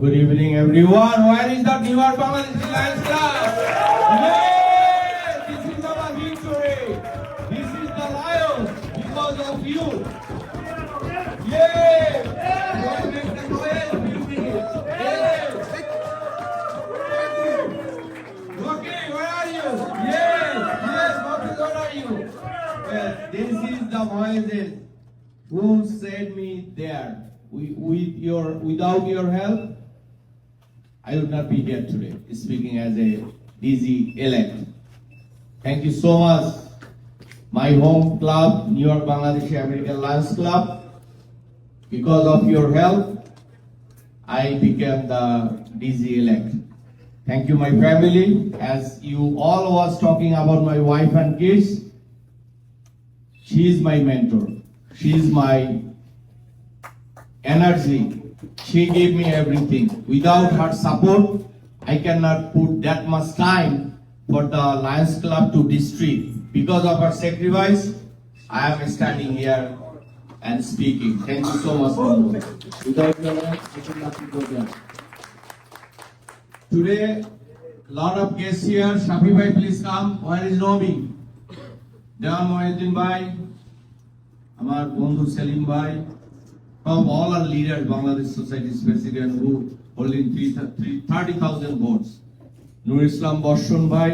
Good evening, everyone. Where is the York Bangladesh Lions Club? Yay! This is our victory. This is the Lions because of you. Yes, yes, this is the voices who sent me there. We, with your, without your help, I would not be here today, speaking as a DZ elect. Thank you so much, my home club, New York Bangladeshi American Lions Club. Because of your help, I became the DZ elect. Thank you, my family. As you all was talking about my wife and kids, she is my mentor. She is my energy. She gave me everything. Without her support, I cannot put that much time for the Lions Club to district. Because of her sacrifice, I am standing here and speaking. Thank you so much. Without your help, I could not go there. Today, lot of guests here. Shafi bhai, please come. Where is Nomi? Dewan Mohedin bhai, আমার বন্ধু সেলিম ভাই from all our leaders, Bangladesh Society's president who holding three, three, 30,000 votes. Nur Islam বর্ষণ ভাই,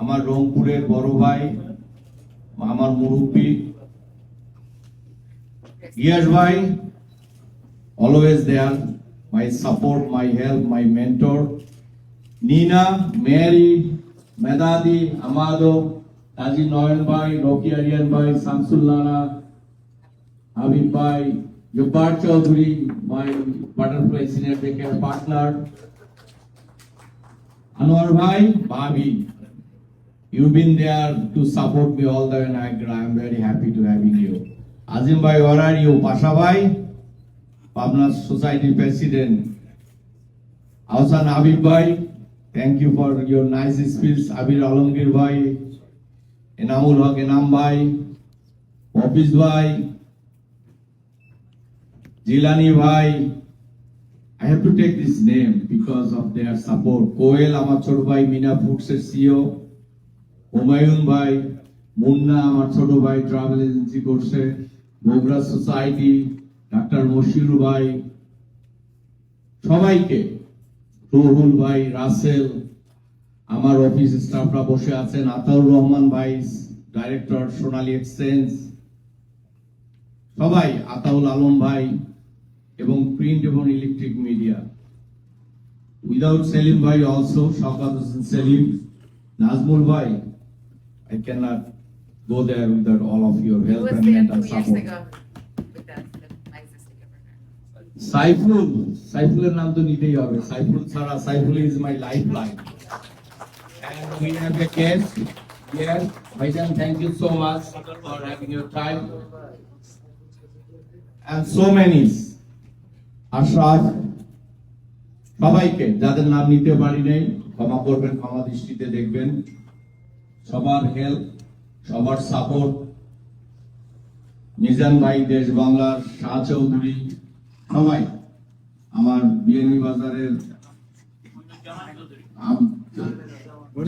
আমার রংপুরের বড় ভাই, আমার মুরব্বী, ইয়াস ভাই, my support, my help, my mentor. Nina, Mary, Medadi, Amado, Taji Noyan Bhai, Roki Aryan Bhai, Samsul Nana, Habib Bhai, Jabbar Chaudhary, my butterfly senior care partner. Anwar Bhai, Bhabi, you've been there to support me all the in I'm very happy to having you. Azim Bhai, where are you? Pasha Bhai, Pabna Society President. Ahsan Habib Bhai, thank you for your nice speech. Abir Alamgir Bhai, Enamul Haq Enam Bhai, Hafiz Bhai, Jilani Bhai. I have to take this name because of their support. Koel আমার ছোট ভাই, Mina ফুডসের CO Humayun ভাই, মুন্না, আমার ছোট ভাই travel agency করছে Bogura society, doctor মশিরু ভাই সবাইকে, রুহুল ভাই, রাসেল, আমার অফিস স্টাফরা বসে আছেন আতাউর রহমান ভাই ডাইরেক্টর সোনালী এক্সচেঞ্জ সবাই, আতাউল আলম ভাই এবং প্রিন্ট এবং ইলেকট্রিক মিডিয়া উইদাউট সেলিম ভাই অলসো শওকাত হোসেন সেলিম নাজমুল ভাই I can not go there without all of your help there mental support? Saiful সাইফুলের নাম তো নিতেই হবে সাইফুল ছাড়া Saiful is my life line And we have a guest here. Bhaijan, thank you so much for having your time. And so many. Ashraf সবাইকে যাদের নাম নিতে পারি নাই, ক্ষমা করবেন, ক্ষমা দৃষ্টিতে দেখবেন। সবার হেল্প সবার সাপোর্ট মিজান ভাই, দেশ বাংলার শাহ চৌধুরী, সবাই আমার বিএনপি বাজারের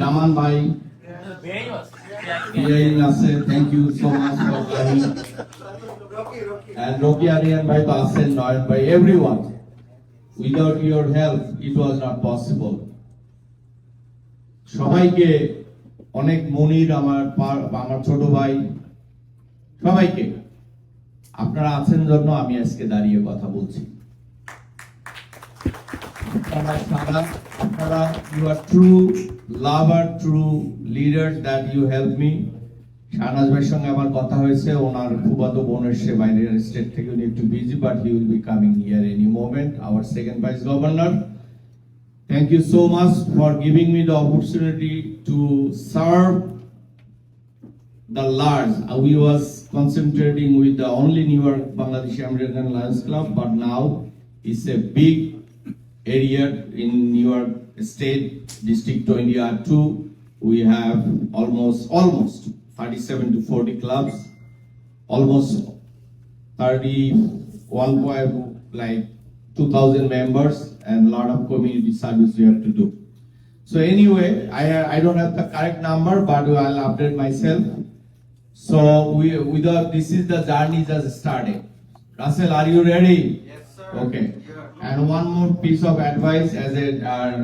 জামান ভাই বিআইন আছে thank you so much for coming and Rocky Aryan ভাই তো আছেন নয়ন ভাই everyone without your help it was not possible সবাইকে অনেক মনির আমার আমার ছোট ভাই, সবাইকে। আপনারা আছেন জন্য আমি আজকে দাঁড়িয়ে কথা বলছি। You are true lover true leader that you help me Shahnaz ভাইয়ের সঙ্গে আমার কথা হয়েছে ওনার ফুবাতো বোন এসছে বাইরের স্টেট থেকে উনি একটু busy but he will be coming here any moment our second vice governor Thank you so much for giving me the opportunity to serve the large. Uh, We was concentrating with the only New York Bangladeshi American Lions Club, but now it's a big area in New York State, District 20 R2. We have almost, almost 37 to 40 clubs, almost 31 like 2000 members and a lot of community service we have to do. So anyway, I I don't have the correct number, but I'll update myself. So we without this is the journey just starting. Russell, are you ready? Yes, sir. Okay. And one more piece of advice as a uh,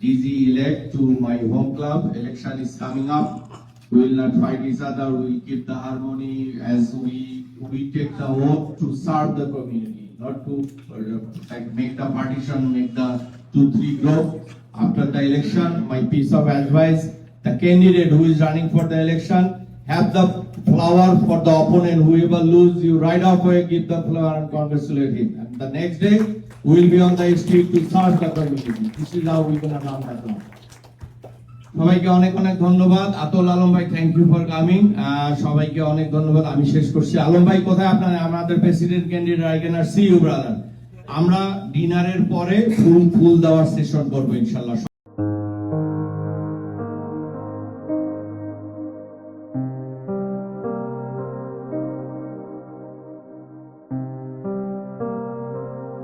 DG elect to my home club, election is coming up. We will not fight each other, we will keep the harmony as we, we take the oath to serve the community, not to uh, like make the partition, make the two, three group. After the election, my piece of advice, the candidate who is running for the election, have the flower for the opponent, whoever lose, you right away give the flower and congratulate him. And the next day, will be on the street to serve the community. This is how we gonna run the club. সবাইকে অনেক অনেক ধন্যবাদ। আতল আলম ভাই thank you for coming সবাইকে অনেক ধন্যবাদ। আমি শেষ করছি। আলম ভাই, কোথায় আপনার? আমাদের president candidate I can see you brother আমরা ডিনারের পরে ফুল ফুল দেওয়ার সেশন করব ইনশাল্লাহ